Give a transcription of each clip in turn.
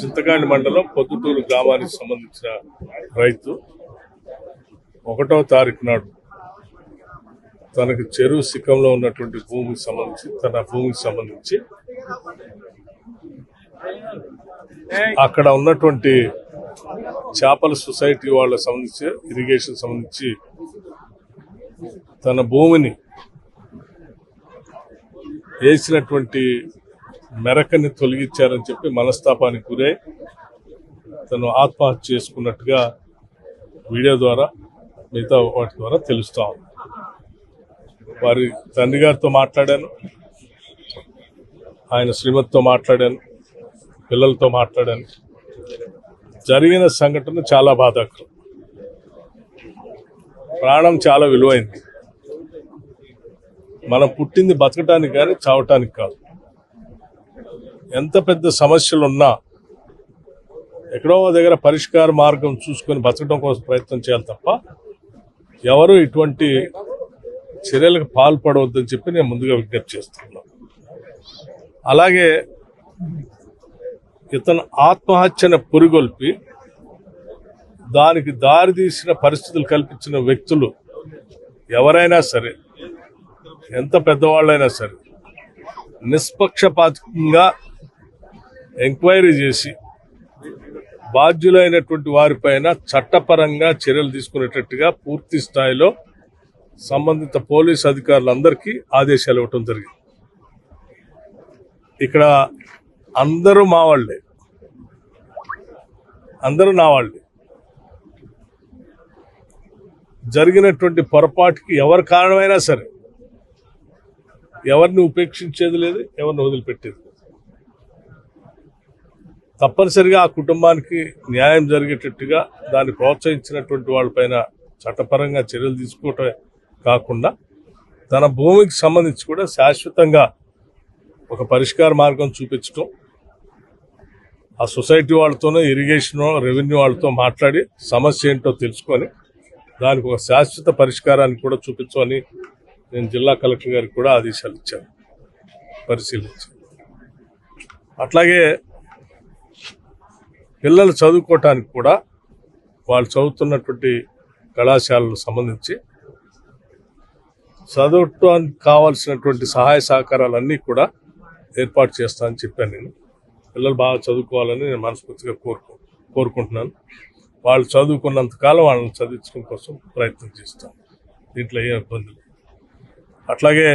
చింతకాండి మండలం పొద్దుటూరు గ్రామానికి సంబంధించిన రైతు. ఒకటో తారీఖు నాడు తనకు చెరువు శిఖంలో ఉన్నటువంటి భూమికి సంబంధించి తన భూమికి సంబంధించి అక్కడ ఉన్నటువంటి చేపల సొసైటీ వాళ్ళకి సంబంధించి ఇరిగేషన్ సంబంధించి తన భూమిని వేసినటువంటి మెరకని తొలగించారని చెప్పి మనస్తాపానికి గురై తను ఆత్మహత్య చేసుకున్నట్టుగా వీడియో ద్వారా మిగతా వాటి ద్వారా తెలుస్తా ఉంది. వారి తండ్రి గారితో మాట్లాడాను. ఆయన శ్రీమతితో మాట్లాడాను. పిల్లలతో మాట్లాడాను. జరిగిన సంఘటన చాలా బాధాకరం. ప్రాణం చాలా విలువైంది. మనం పుట్టింది బతకటానికి కానీ చావటానికి కాదు. ఎంత పెద్ద సమస్యలు ఉన్నా ఎక్కడో దగ్గర పరిష్కార మార్గం చూసుకొని బతకడం కోసం ప్రయత్నం చేయాలి తప్ప ఎవరు ఇటువంటి చర్యలకు పాల్పడవద్దని చెప్పి నేను ముందుగా విజ్ఞప్తి చేస్తున్నాను. అలాగే ఇతను ఆత్మహత్యను పురిగొల్పి దానికి దారితీసిన పరిస్థితులు కల్పించిన వ్యక్తులు ఎవరైనా సరే ఎంత పెద్దవాళ్ళైనా సరే నిష్పక్షపాతంగా ఎంక్వైరీ చేసి బాధ్యులైనటువంటి వారిపైన చట్టపరంగా చర్యలు తీసుకునేటట్టుగా పూర్తి స్థాయిలో సంబంధిత పోలీస్ అధికారులందరికీ ఆదేశాలు ఇవ్వటం జరిగింది. ఇక్కడ అందరూ మా వాళ్ళే. అందరూ నా వాళ్ళే. జరిగినటువంటి పొరపాటుకి ఎవరు కారణమైనా సరే ఎవరిని ఉపేక్షించేది లేదు ఎవరిని వదిలిపెట్టేది లేదు. తప్పనిసరిగా ఆ కుటుంబానికి న్యాయం జరిగేటట్టుగా దాన్ని ప్రోత్సహించినటువంటి వాళ్ళపైన చట్టపరంగా చర్యలు తీసుకోవటమే కాకుండా తన భూమికి సంబంధించి కూడా శాశ్వతంగా ఒక పరిష్కార మార్గం చూపించటం ఆ సొసైటీ వాళ్ళతోనో ఇరిగేషన్ రెవెన్యూ వాళ్ళతో మాట్లాడి సమస్య ఏంటో తెలుసుకొని దానికి ఒక శాశ్వత పరిష్కారాన్ని కూడా చూపించమని నేను జిల్లా కలెక్టర్ గారికి కూడా ఆదేశాలు ఇచ్చాను పరిశీలించాను. అట్లాగే పిల్లలు చదువుకోవటానికి కూడా వాళ్ళు చదువుతున్నటువంటి కళాశాలకు సంబంధించి చదవటానికి కావాల్సినటువంటి సహాయ సహకారాలన్నీ కూడా ఏర్పాటు చేస్తానని చెప్పాను నేను. పిల్లలు బాగా చదువుకోవాలని నేను మనస్ఫూర్తిగా కోరుకు కోరుకుంటున్నాను. వాళ్ళు చదువుకున్నంత కాలం వాళ్ళని చదివించడం కోసం ప్రయత్నం చేస్తాను దీంట్లో ఏం ఇబ్బందులు అట్లాగే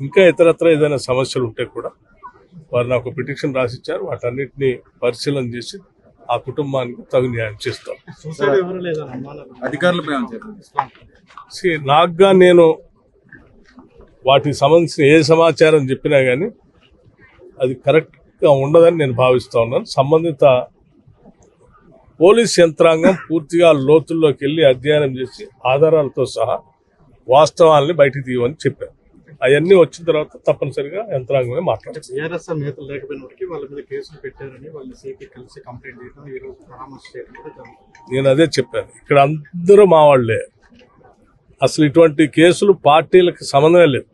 ఇంకా ఇతరత్ర ఏదైనా సమస్యలు ఉంటే కూడా వారు నాకు పిటిషన్ రాసిచ్చారు. వాటన్నిటిని పరిశీలన చేసి ఆ కుటుంబానికి తగు న్యాయం చేస్తాం. See, నాకుగా నేను వాటికి సంబంధించిన ఏ సమాచారం చెప్పినా కానీ అది కరెక్ట్గా ఉండదని నేను భావిస్తా ఉన్నాను. సంబంధిత పోలీస్ యంత్రాంగం పూర్తిగా లోతుల్లోకి వెళ్ళి అధ్యయనం చేసి ఆధారాలతో సహా వాస్తవాల్ని బయటికి తీయమని చెప్పారు అవన్నీ వచ్చిన తర్వాత తప్పనిసరిగా యంత్రాంగమే జరుగుతుంది. నేను అదే చెప్పాను. ఇక్కడ అందరూ మా వాళ్ళే. అసలు ఇటువంటి కేసులు పార్టీలకు సంబంధమే లేదు.